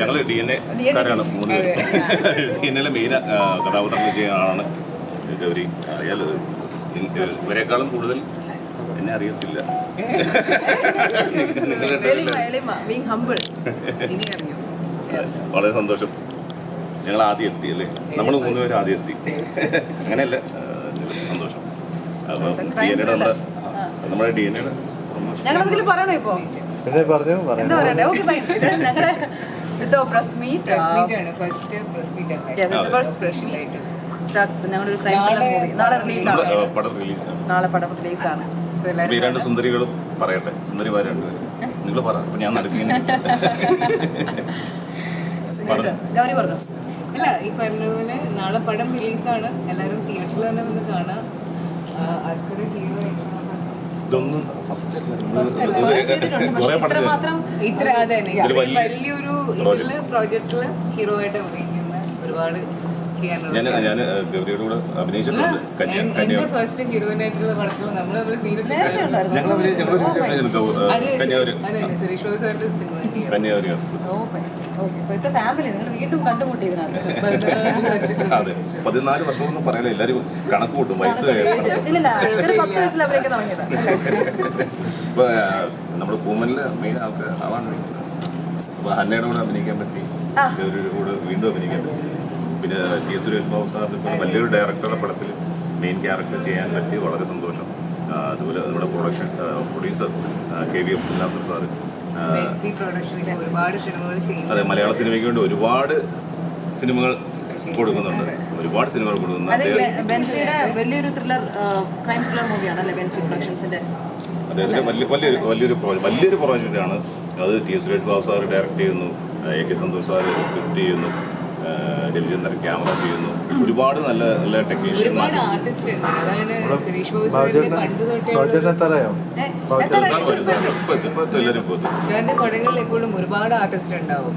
ഞങ്ങൾ D N A കാരാണ്. മൂന്ന് D N എയിലെ മെയിൻ കഥാപാത്രങ്ങൾ ചെയ്യുന്ന ആളാണ് ഗൗരി. അറിയാലോ ഇവരെക്കാളും കൂടുതൽ എന്നെ അറിയത്തില്ല. വളരെ സന്തോഷം. ഞങ്ങൾ ആദ്യം എത്തി അല്ലേ? നമ്മൾ മൂന്ന് പേര് ആദ്യം എത്തി. അങ്ങനെയല്ല സന്തോഷം. അപ്പം ഡി എൻ എയുടെ നമ്മുടെ നമ്മുടെ ഡി എൻ എയുടെ ഞങ്ങളെന്തെങ്കിലും പറയണോ ഇപ്പോ? പിന്നെ പറഞ്ഞു പറഞ്ഞു പറയണ്ടേ? ഓക്കെ ഞങ്ങളുടെ it's meet press meet first press meet first press meet ഞങ്ങളൊരു ക്രൈം നാളെ റിലീസ് ആണ്. നാളെ പടം റിലീസ് ആണ്. ഈ രണ്ട് സുന്ദരികളും പറയട്ടെ. സുന്ദരിമാർ രണ്ടുപേരും. നിങ്ങൾ പറ. അപ്പൊ ഞാൻ നടക്കുന്ന അല്ല ഈ പറഞ്ഞതുപോലെ പോലെ നാളെ പടം റിലീസാണ് എല്ലാവരും തിയേറ്ററിൽ തന്നെ വന്ന് കാണാം. അസ്കർ ഹീറോ ഇതൊന്നും ഫസ്റ്റ് ഇത്ര പടം മാത്രം ഇത്ര അതെ വലിയൊരു ഇതിൽ പ്രോജക്റ്റിൽ ഹീറോ ആയിട്ട് അഭിനയിക്കുന്ന ഒരുപാട് ഞാൻ ഞാൻ ഗൗരിയുടെ കൂടെ അഭിനയിച്ചിട്ടുണ്ട്. കന്യ കന്യ. എന്റെ ഫസ്റ്റ് ഹീറോയിനായിട്ടുള്ള പടത്തിൽ നമ്മൾ ഞങ്ങൾ ഞങ്ങൾ അത് വീണ്ടും പതിനാല് വർഷം ഒന്നും പറയല എല്ലാരും കണക്ക് കൂട്ടും വയസ്സ് കഴിയണം ഇല്ലില്ല വയസ്സിൽ അവരൊക്കെ തുടങ്ങിയതാ. നമ്മുടെ പൂമനിലെ മെയിൻ ആൾക്ക് ആവാണ് വിളിക്കുന്നത് അപ്പൊ ഹന്നയുടെ കൂടെ അഭിനയിക്കാൻ പറ്റി. ഗൗരിയുടെ കൂടെ വീണ്ടും അഭിനയിക്കാൻ പറ്റി. പിന്നെ ടി സുരേഷ് ബാബു സാറിന് ഇപ്പോൾ വലിയൊരു ഡയറക്ടറുടെ പടത്തിൽ മെയിൻ ക്യാരക്ടർ ചെയ്യാൻ പറ്റി വളരെ സന്തോഷം. അതുപോലെ നമ്മുടെ production producer K V Abdul Nasser sir. അതെ മലയാള സിനിമയ്ക്ക് വേണ്ടി ഒരുപാട് സിനിമകൾ കൊടുക്കുന്നുണ്ട്. ഒരുപാട് സിനിമകൾ കൊടുക്കുന്നുണ്ട്. വലിയൊരു ത്രില്ലർ ക്രൈം ത്രില്ലർ മൂവിയാണ് അല്ലേ ബെൻസി പ്രൊഡക്ഷൻസിന്റെ അദ്ദേഹത്തിന്റെ വലിയ വലിയൊരു വലിയൊരു പ്രോജക്റ്റ് വലിയൊരു പ്രോജക്റ്റാണ് അത് T Suresh Babu sir direct ചെയ്യുന്നു. A K Santhosh sir script ചെയ്യുന്നു. രവിചന്ദ്രൻ ക്യാമറ ചെയ്യുന്നു. ഒരുപാട് നല്ല നല്ല പടങ്ങളിൽ എപ്പോഴും ഒരുപാട് ആർട്ടിസ്റ്റ് ഉണ്ടാവും.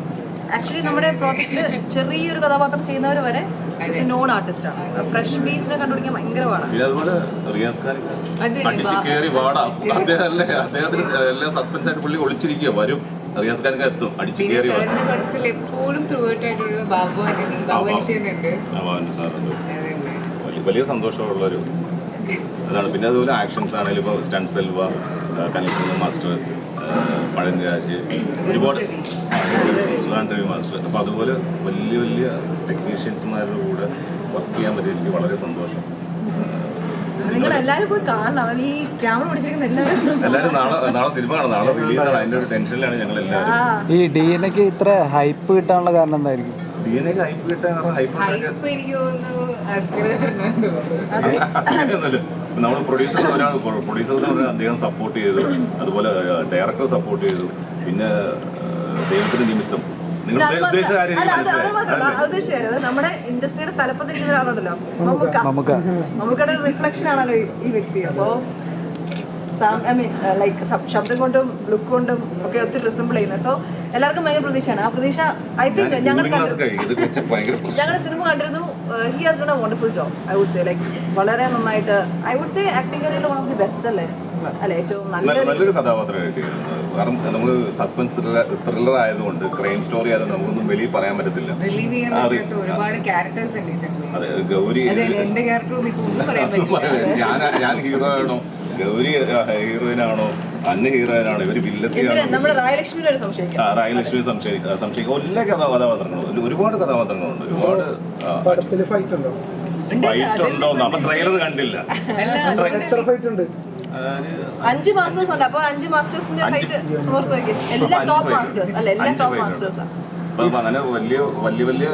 ആക്ച്വലി നമ്മുടെ പ്രോജക്റ്റിൽ ചെറിയൊരു കഥാപാത്രം ചെയ്യുന്നവർ വരെ നോൺ ആർട്ടിസ്റ്റ് ആണ്. ഫ്രഷ് ബീസിനെ കണ്ടുപിടിക്കാൻ ഭയങ്കര പാടാണ്. അദ്ദേഹത്തിന് എല്ലാം സസ്പെൻസ് ആയിട്ട് പുള്ളി ഒളിച്ചിരിക്കുക വരും. റിയാസ് ഖാൻ എത്തും അടിച്ച് കയറി വലിയ വലിയ സന്തോഷമുള്ള ഒരു അതാണ്. പിന്നെ അതുപോലെ ആക്ഷൻസ് ആണെങ്കിലും ഇപ്പോൾ സ്റ്റൺ സെൽവ കനക്ഷൻ മാസ്റ്റർ പഴൻരാജ് ഒരുപാട് രവി മാസ്റ്റർ അപ്പോൾ അതുപോലെ വലിയ വലിയ ടെക്നീഷ്യൻസ്മാരുടെ കൂടെ വർക്ക് ചെയ്യാൻ പറ്റിയ എനിക്ക് വളരെ സന്തോഷം. നിങ്ങൾ എല്ലാവരും പോയി കാണണം. അവൻ ഈ ക്യാമറ പിടിച്ചിരിക്കുന്ന എല്ലാവരും എല്ലാവരും നാളെ നാളെ സിനിമ കാണും നാളെ റിലീസാണ് അതിന്റെ ഒരു ടെൻഷനിലാണ് ഞങ്ങൾ എല്ലാവരും ഈ ഡി എൻ എക്ക് ഇത്ര ഹൈപ്പ് കിട്ടാനുള്ള കാരണം എന്തായിരിക്കും? ഡി എൻ എക്ക് ഹൈപ്പ് കിട്ടാൻ കാരണം ഹൈപ്പ് എനിക്ക് തോന്നുന്നു നമ്മൾ പ്രൊഡ്യൂസർ ഒരാൾ പ്രൊഡ്യൂസർ അദ്ദേഹം സപ്പോർട്ട് ചെയ്തു. അതുപോലെ ഡയറക്ടർ സപ്പോർട്ട് ചെയ്തു. പിന്നെ ദൈവത്തിന്റെ നിമിത്തം. ഉദ്ദേശിച്ചത് നമ്മുടെ ഇൻഡസ്ട്രിയുടെ തലപ്പത്തിരിക്കുന്ന ഒരാളുണ്ടല്ലോ മമ്മൂക്ക. നമുക്ക്. മമ്മൂക്കയുടെ റിഫ്ലക്ഷൻ ആണല്ലോ ഈ- വ്യക്തി. അപ്പോ ഐ മീൻ ലൈക്ക് ശബ്ദം കൊണ്ടും ലുക്ക് കൊണ്ടും ഒക്കെ ഒത്തിരി റിസംബിൾ ചെയ്യുന്നത്. സോ എല്ലാവർക്കും ഭയങ്കര പ്രതീക്ഷയാണ്. ആ പ്രതീക്ഷ ഐ തിങ്ക് ഞങ്ങൾ. ഞങ്ങൾ സിനിമ കണ്ടിരുന്നു. He has done a wonderful job I would say like വളരെ നന്നായിട്ട് I would say acting career one of the best അല്ലേ? അല്ലെ ഏറ്റവും നല്ലൊരു കഥാപാത്രമായിട്ട് കാരണം നമ്മൾ സസ്പെൻസ് ത്രില്ലർ ആയതുകൊണ്ട് ക്രൈം സ്റ്റോറി ആയതുകൊണ്ട് നമുക്കൊന്നും വെളിയിൽ പറയാൻ പറ്റത്തില്ല. റിലീവ് ചെയ്യാൻ ആ, ഒരുപാട് ക്യാരക്ടേഴ്സ് ഉണ്ട് അതെ ഗൗരി അതെ എന്റെ ക്യാരക്ടറും ഇപ്പൊ പറയാൻ പറ്റില്ല. ഞാൻ ഞാൻ ഹീറോ ആണോ? ഗൗരി ഹീറോയിനാണോ അന്ന ഹീറോയിനാണോ ഇവർ വില്ലത്തിനാണോ റായലക്ഷ്മി സംശയിക്കും. എല്ലാ കഥാ കഥാപാത്രങ്ങളും ഒരുപാട് കഥാപാത്രങ്ങളുണ്ട്. ഒരുപാട് പടത്തിൽ ഫൈറ്റ് ഉണ്ടോ? ഫൈറ്റ് ഉണ്ടോ നമ്മൾ ട്രെയിലർ കണ്ടില്ല. എത്ര ഫൈറ്റ് ഉണ്ട്? അഞ്ച് മാസ്റ്റേഴ്സ് ഉണ്ട്. അപ്പൊ അഞ്ച് മാസ്റ്റേഴ്സിന്റെ. ഫൈറ്റ് ഓർത്ത് നോക്കി എല്ലാ ടോപ്പ് മാസ്റ്റേഴ്സ് അല്ല എല്ലാ ടോപ്പ് മാസ്റ്റേഴ്സ് അങ്ങനെ വലിയ വലിയ വലിയ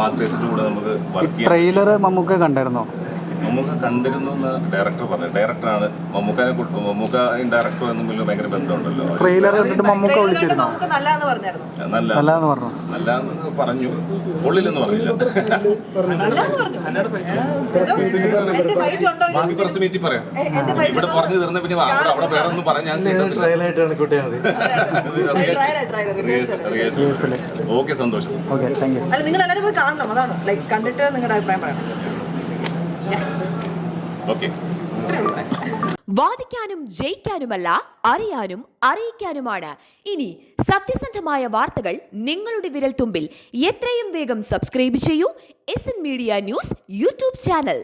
മാസ്റ്റേഴ്സിന്റെ കൂടെ നമുക്ക് വർക്ക് ചെയ്യാം. ട്രെയിലർ നമുക്ക് കണ്ടായിരുന്നോ? മമ്മൂക്ക കണ്ടിരുന്നു എന്ന് ഡയറക്ടർ പറഞ്ഞു. ഡയറക്ടറാണ് മമ്മൂക്കാനെ കുറിച്ച് മമ്മൂക്ക ഡയറക്ടർ തമ്മിൽ ഭയങ്കര ബന്ധമുണ്ടല്ലോ. ട്രെയിലർ കണ്ടിട്ട് മമ്മൂക്ക വിളിച്ചിരുന്നു? നല്ല നല്ല പറഞ്ഞു? പൊള്ളില്ലെന്ന് പറഞ്ഞില്ല? ബാക്കി കുറച്ച് മീറ്റി പറയാം. ഇവിടെ പറഞ്ഞു തീർന്ന പിന്നെ അവിടെ അവിടെ വേറെ ഒന്നും പറയാൻ ഞാൻ. ഓക്കെ സന്തോഷം. നിങ്ങൾ എല്ലാവരും പോയി കാണണം അതാണ്. ലൈക്ക് കണ്ടിട്ട് നിങ്ങളുടെ അഭിപ്രായം പറയണം. വാദിക്കാനും ജയിക്കാനുമല്ല അറിയാനും അറിയിക്കാനുമാണ്. ഇനി സത്യസന്ധമായ വാർത്തകൾ നിങ്ങളുടെ വിരൽത്തുമ്പിൽ. എത്രയും വേഗം സബ്സ്ക്രൈബ് ചെയ്യൂ. S media news YouTube channel.